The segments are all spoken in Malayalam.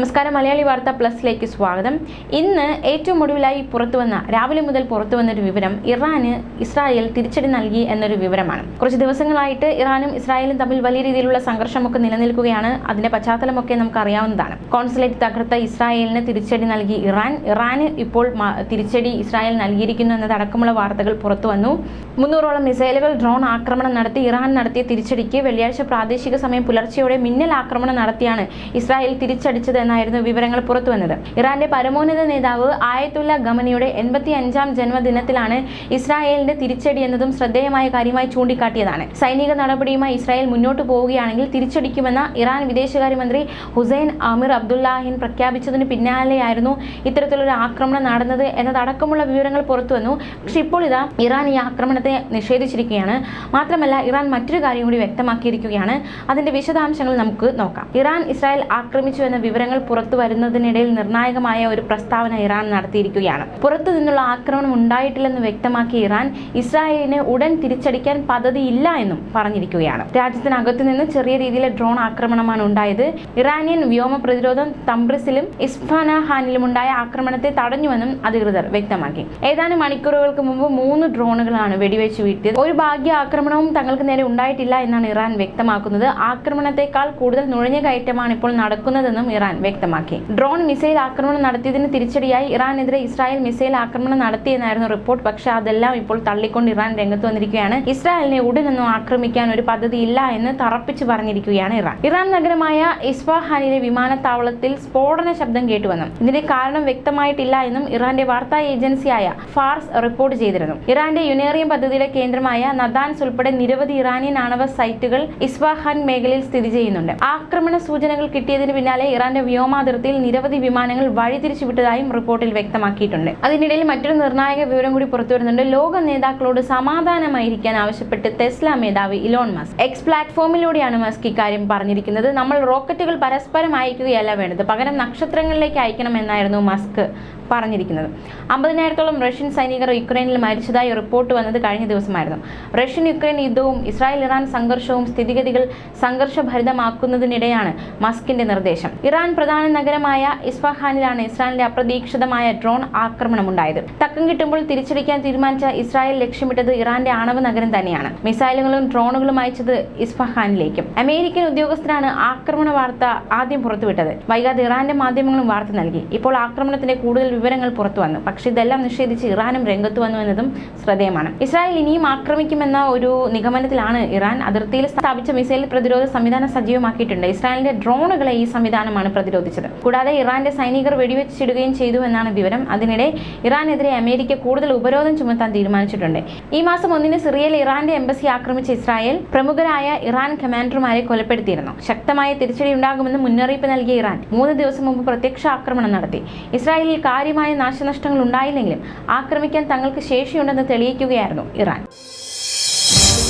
നമസ്കാരം മലയാളി വാർത്ത പ്ലസിലേക്ക് സ്വാഗതം. ഇന്ന് ഏറ്റവും ഒടുവിലായി പുറത്തുവന്ന രാവിലെ മുതൽ പുറത്തുവന്നൊരു വിവരം ഇറാന് ഇസ്രായേൽ തിരിച്ചടി നൽകി എന്നൊരു വിവരമാണ്. കുറച്ച് ദിവസങ്ങളായിട്ട് ഇറാനും ഇസ്രായേലും തമ്മിൽ വലിയ രീതിയിലുള്ള സംഘർഷമൊക്കെ നിലനിൽക്കുകയാണ്. അതിന്റെ പശ്ചാത്തലമൊക്കെ നമുക്ക് അറിയാവുന്നതാണ് കോൺസുലേറ്റ് തകർത്ത ഇസ്രായേലിന് തിരിച്ചടി നൽകി ഇറാൻ. ഇറാന് ഇപ്പോൾ തിരിച്ചടി ഇസ്രായേൽ നൽകിയിരിക്കുന്നു എന്നതടക്കമുള്ള വാർത്തകൾ പുറത്തു വന്നു. മുന്നൂറോളം മിസൈലുകൾ ഡ്രോൺ ആക്രമണം നടത്തി ഇറാൻ നടത്തിയ തിരിച്ചടിക്ക് വെള്ളിയാഴ്ച പ്രാദേശിക സമയം പുലർച്ചെയോടെ മിന്നൽ ആക്രമണം നടത്തിയാണ് ഇസ്രായേൽ തിരിച്ചടിച്ചത് എന്നായിരുന്നു വിവരങ്ങൾ പുറത്തുവന്നത്. ഇറാന്റെ പരമോന്നത നേതാവ് ആയത്തുള്ള ഗമനിയുടെ എൺപത്തി അഞ്ചാം ജന്മദിനത്തിലാണ് ഇസ്രായേലിന്റെ തിരിച്ചടി എന്നതും ശ്രദ്ധേയമായ കാര്യമായി ചൂണ്ടിക്കാട്ടിയതാണ്. സൈനിക നടപടിയുമായി ഇസ്രായേൽ മുന്നോട്ട് പോവുകയാണെങ്കിൽ തിരിച്ചടിക്കുമെന്ന ഇറാൻ വിദേശകാര്യമന്ത്രി ഹുസൈൻ അമിർ അബ്ദുല്ലാഹിൻ പ്രഖ്യാപിച്ചതിന് പിന്നാലെയായിരുന്നു ഇത്തരത്തിലൊരു ആക്രമണം നടന്നത് എന്നതടക്കമുള്ള വിവരങ്ങൾ പുറത്തുവന്നു. പക്ഷെ ഇപ്പോൾ ഇതാ ഇറാൻ ഈ ആക്രമണത്തെ നിഷേധിച്ചിരിക്കുകയാണ്. മാത്രമല്ല ഇറാൻ മറ്റൊരു കാര്യം കൂടി വ്യക്തമാക്കിയിരിക്കുകയാണ്. അതിന്റെ വിശദാംശങ്ങൾ നമുക്ക് നോക്കാം. ഇറാൻ ഇസ്രായേൽ ആക്രമിച്ചു എന്ന വിവരങ്ങൾ പുറത്തു വരുന്നതിനിടയിൽ നിർണായകമായ ഒരു പ്രസ്താവന ഇറാൻ നടത്തിയിരിക്കുകയാണ്. പുറത്തു നിന്നുള്ള ആക്രമണം ഉണ്ടായിട്ടില്ലെന്ന് വ്യക്തമാക്കിയ ഇറാൻ ഇസ്രായേലിനെ ഉടൻ തിരിച്ചടിക്കാൻ പദ്ധതിയില്ല എന്നും പറഞ്ഞിരിക്കുകയാണ്. രാജ്യത്തിനകത്തു നിന്ന് ചെറിയ രീതിയിലെ ഡ്രോൺ ആക്രമണമാണ് ഉണ്ടായത്. ഇറാനിയൻ വ്യോമ പ്രതിരോധം തംബ്രിസിലും ഇസ്ഫാനഹാനിലും ഉണ്ടായ ആക്രമണത്തെ തടഞ്ഞുവെന്നും അധികൃതർ വ്യക്തമാക്കി. ഏതാനും മണിക്കൂറുകൾക്ക് മുമ്പ് മൂന്ന് ഡ്രോണുകളാണ് വെടിവെച്ച് വീഴ്ത്തിയത്. ഒരു ഭാഗ്യ ആക്രമണവും തങ്ങൾക്ക് നേരെ ഉണ്ടായിട്ടില്ല എന്നാണ് ഇറാൻ വ്യക്തമാക്കുന്നത്. ആക്രമണത്തെക്കാൾ കൂടുതൽ നുഴഞ്ഞുകയറ്റമാണ് ഇപ്പോൾ നടക്കുന്നതെന്നും ഇറാൻ വ്യക്തമാക്കി. ഡ്രോൺ മിസൈൽ ആക്രമണം നടത്തിയതിന് തിരിച്ചടിയായി ഇറാനെതിരെ ഇസ്രായേൽ മിസൈൽ ആക്രമണം നടത്തിയെന്നായിരുന്നു റിപ്പോർട്ട്. പക്ഷേ അതെല്ലാം ഇപ്പോൾ തള്ളിക്കൊണ്ട് ഇറാൻ രംഗത്ത് വന്നിരിക്കുകയാണ്. ഇസ്രായേലിനെ ഉടനൊന്നും ആക്രമിക്കാൻ ഒരു പദ്ധതി ഇല്ല എന്ന് തറപ്പിച്ച് പറഞ്ഞിരിക്കുകയാണ് ഇറാൻ. ഇറാൻ നഗരമായ ഇസ്ഫഹാനിലെ വിമാനത്താവളത്തിൽ സ്ഫോടന ശബ്ദം കേട്ടുവന്നു. ഇതിന്റെ കാരണം വ്യക്തമായിട്ടില്ല എന്നും ഇറാന്റെ വാർത്താ ഏജൻസിയായ ഫാർസ് റിപ്പോർട്ട് ചെയ്തിരുന്നു. ഇറാന്റെ യുനേറിയം പദ്ധതിയുടെ കേന്ദ്രമായ നദാൻസ് ഉൾപ്പെടെ നിരവധി ഇറാനിയൻ ആണവ സൈറ്റുകൾ ഇസ്ഫഹാൻ മേഖലയിൽ സ്ഥിതി ചെയ്യുന്നുണ്ട്. ആക്രമണ സൂചനകൾ കിട്ടിയതിന് പിന്നാലെ ഇറാന്റെ വ്യോമാതിർത്തിയിൽ നിരവധി വിമാനങ്ങൾ വഴിതിരിച്ചു വിട്ടതായും റിപ്പോർട്ടിൽ വ്യക്തമാക്കിയിട്ടുണ്ട്. അതിനിടയിൽ മറ്റൊരു നിർണായക വിവരം കൂടി പുറത്തുവരുന്നുണ്ട് ലോക നേതാക്കളോട് സമാധാനമായിരിക്കാൻ ആവശ്യപ്പെട്ട് ടെസ്ല മേധാവി ഇലോൺ മസ്ക്. എക്സ് പ്ലാറ്റ്ഫോമിലൂടെയാണ് മസ്ക് ഇക്കാര്യം പറഞ്ഞിരിക്കുന്നത്. നമ്മൾ റോക്കറ്റുകൾ പരസ്പരം അയക്കുകയല്ല വേണ്ടത്. പകരം നക്ഷത്രങ്ങളിലേക്ക് അയക്കണം എന്നായിരുന്നു മസ്ക് പറഞ്ഞിരിക്കുന്നത്. അമ്പതിനായിരത്തോളം റഷ്യൻ സൈനികർ യുക്രൈനിൽ മരിച്ചതായി റിപ്പോർട്ട് വന്നത് കഴിഞ്ഞ ദിവസമായിരുന്നു. റഷ്യൻ യുക്രൈൻ യുദ്ധവും ഇസ്രായേൽ ഇറാൻ സംഘർഷവും സ്ഥിതിഗതികൾ സംഘർഷഭരിതമാക്കുന്നതിനിടെയാണ് മസ്കിന്റെ നിർദ്ദേശം. ഇറാൻ പ്രധാന നഗരമായ ഇസ്ഫഹാനിലാണ് ഇസ്രായേലിന്റെ അപ്രതീക്ഷിതമായ ഡ്രോൺ ആക്രമണം ഉണ്ടായത് തക്കം കിട്ടുമ്പോൾ തിരിച്ചടിക്കാൻ തീരുമാനിച്ച ഇസ്രായേൽ ലക്ഷ്യമിട്ടത് ഇറാന്റെ ആണവ നഗരം തന്നെയാണ്. മിസൈലുകളും ഡ്രോണുകളും അയച്ചത് ഇസ്ഫഹാനിലേക്കും. അമേരിക്കൻ ഉദ്യോഗസ്ഥരാണ് ആക്രമണ വാർത്ത ആദ്യം പുറത്തുവിട്ടത്. വൈകാതെ ഇറാന്റെ മാധ്യമങ്ങളും വാർത്ത നൽകി. ഇപ്പോൾ ആക്രമണത്തിന്റെ കൂടുതൽ വിവരങ്ങൾ പുറത്തു വന്നു. പക്ഷേ ഇതെല്ലാം നിഷേധിച്ച് ഇറാനും രംഗത്ത് വന്നു എന്നതും ശ്രദ്ധേയമാണ്. ഇസ്രായേൽ ഇനിയും ആക്രമിക്കുമെന്ന ഒരു നിഗമനത്തിലാണ് ഇറാൻ അതിർത്തിയിൽ സ്ഥാപിച്ച മിസൈൽ പ്രതിരോധ സംവിധാനം സജീവമാക്കിയിട്ടുണ്ട്. ഇസ്രായേലിന്റെ ഡ്രോണുകളെ ഈ സംവിധാനമാണ് പ്രതിരോധിച്ചത്. കൂടാതെ ഇറാന്റെ സൈനികർ വെടിവെച്ചിടുകയും ചെയ്തു എന്നാണ് വിവരം. അതിനിടെ ഇറാനെതിരെ അമേരിക്ക കൂടുതൽ ഉപരോധം ചുമത്താൻ തീരുമാനിച്ചിട്ടുണ്ട്. ഈ മാസം ഒന്നിന് സിറിയയിൽ ഇറാന്റെ എംബസി ആക്രമിച്ച ഇസ്രായേൽ പ്രമുഖരായ ഇറാൻ കമാൻഡർമാരെ കൊലപ്പെടുത്തിയിരുന്നു. ശക്തമായ തിരിച്ചടി ഉണ്ടാകുമെന്ന് മുന്നറിയിപ്പ് നൽകിയ ഇറാൻ മൂന്ന് ദിവസം മുമ്പ് പ്രത്യക്ഷ ആക്രമണം നടത്തി. ഇസ്രായേലിൽ കാര്യമായ നാശനഷ്ടങ്ങൾ ഉണ്ടായില്ലെങ്കിലും ആക്രമിക്കാൻ തങ്ങൾക്ക് ശേഷിയുണ്ടെന്ന് തെളിയിക്കുകയായിരുന്നു Iran.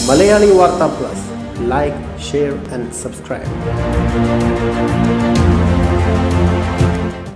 Malayali Vartha plus. Like share and subscribe